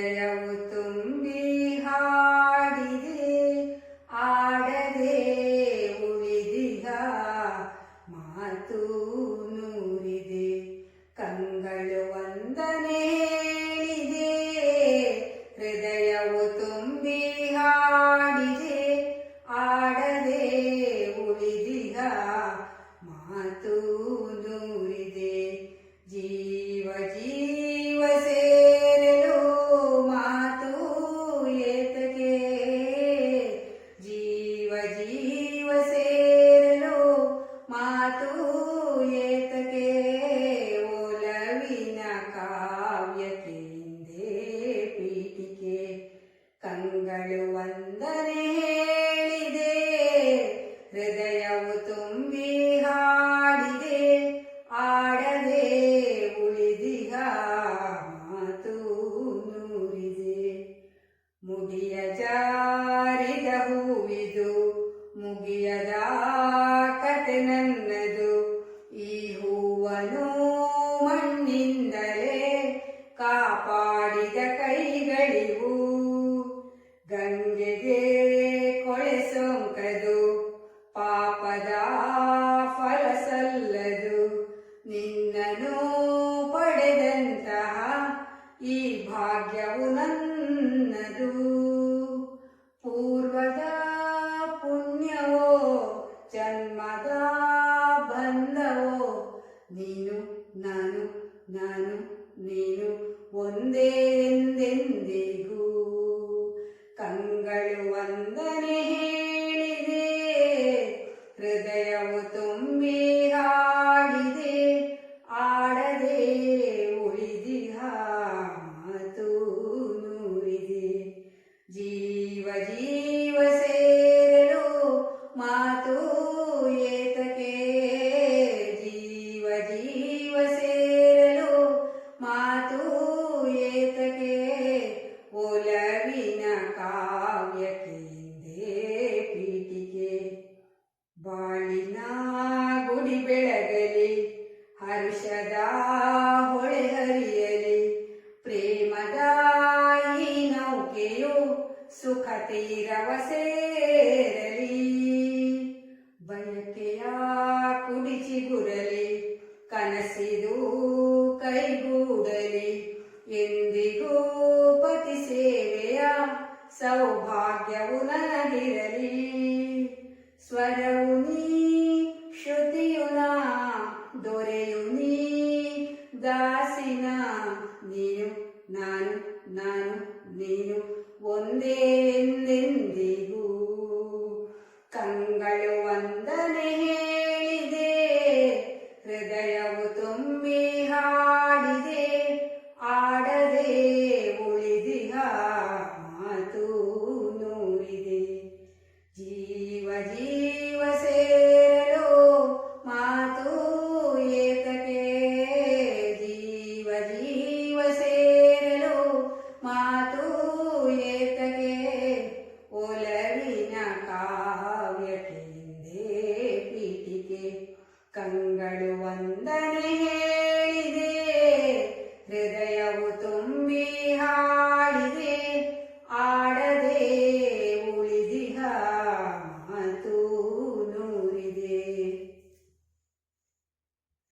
ಹೃದಯವು ತುಂಬಿ ಹಾಡಿದೆ ಆಡದೆ ಉಳಿದಿಹ ಮಾತು ನೂರಿದೆ. ಕಂಗಳು ವಂದನೆ ಹೇಳಿದೆ, ಹೃದಯವು ತುಂಬಿ ಹಾಡಿದೆ ಆಡದೆ ಉಳಿದಿಹ ಮಾತು ನೂರಿದೆ. ಮುಗಿಯ ಜಾರಿದ ಹೂವಿದು, ಮುಗಿಯದ ಕತೆ ನನ್ನದು. ಈ ಹೂವನು ಮಣ್ಣಿಂದಲೇ ಕಾಪಾಡಿದ ಕೈಗಳಿವು. ಗಂಗೆಗೆ ಕೊಳೆ ಸೋಂಕದು, ಪಾಪದ ಫಲ ನೀನು, ನಾನು ನಾನು, ನೀನು ಒಂದೇ ಎಂದೆಂದಿಗೂ. ಕಂಗಳು ವಂದನೆ ಹೇಳಿದೆ, ಹೃದಯವು ತುಂಬಿ ಹಾಡಿದೆ ಆಡದೆ ಉಳಿದಿಹ ಮಾತು ನೂರಿದೆ ಜೀವ ಜೀವ. ಸುಖ ತೀರವ ಸೇರಲಿ ಬಯಕೆಯ ಕುಡಿಚಿಗುರಲಿ ಕನಸಿದು ಕೈಗೂಡಲಿ, ಎಂದಿಗೂ ಪತಿ ಸೇವೆಯ ಸೌಭಾಗ್ಯವು ನನಗಿರಲಿ. ಸ್ವರವು ನೀ, ಶ್ರುತಿಯು ನಾ, ದೊರೆಯು ನೀ ದಾಸಿನ ಒಂದೇ ಎಂದೆಂದಿಗೂ ಕಂಗಳು ವಂದನೆ ಹೇಳಿದೆ. ಹೃದಯವು